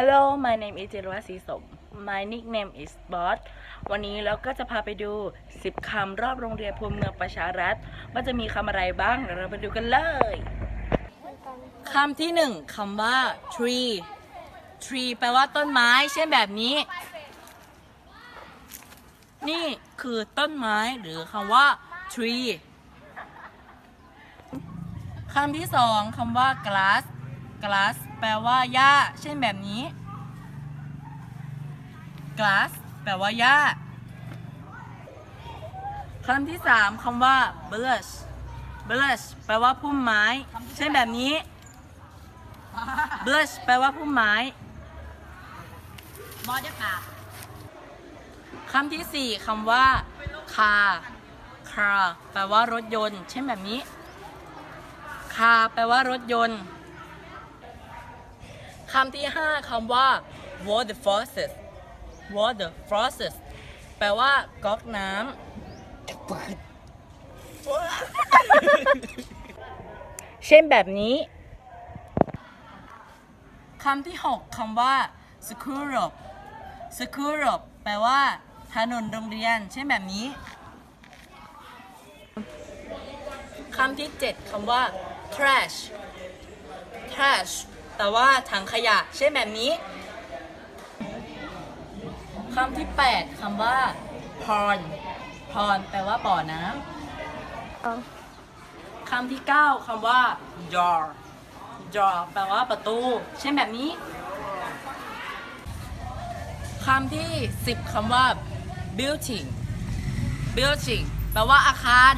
Hello my name is เจรวัศรีสม My nickname is Boss วันนี้เราก็จะพาไปดู 10 คำรอบโรงเรียนภูมิเมืองประชารัฐ ว่าจะมีคำอะไรบ้างเดี๋ยวเราไปดูกันเลย คำที่หนึ่งคำว่า tree tree แปลว่าต้นไม้ เช่นแบบนี้ นี่คือต้นไม้หรือคำว่า tree คำที่สองคำว่า glass glass แปลว่าหญ้า เช่นแบบนี้ glass แปลว่าหญ้าคำที่สามคำว่า bush bush แปลว่าพุ่มไม้ เช่นแบบนี้ bush แปลว่าพุ่มไม้บอสค่ะคำที่สี่คำว่า car car แปลว่ารถยนต์ เช่นแบบนี้ car แปลว่ารถยนต์คำที่ห้าคำว่า water faucet water faucet แปลว่าก๊อกน้ำ เช่นแบบนี้ คำที่หกคำว่า school road school road แปลว่าถนนโรงเรียน เช่นแบบนี้ คำที่เจ็ดคำว่า trash trash แปลว่าถังขยะเช่นแบบนี้คำที่แปดคำว่า pond pond แปลว่าบ่อน้ำคำที่เก้าคำว่า door door แปลว่าประตู เช่นแบบนี้คำที่ 10คำว่า building building แปลว่าอาคาร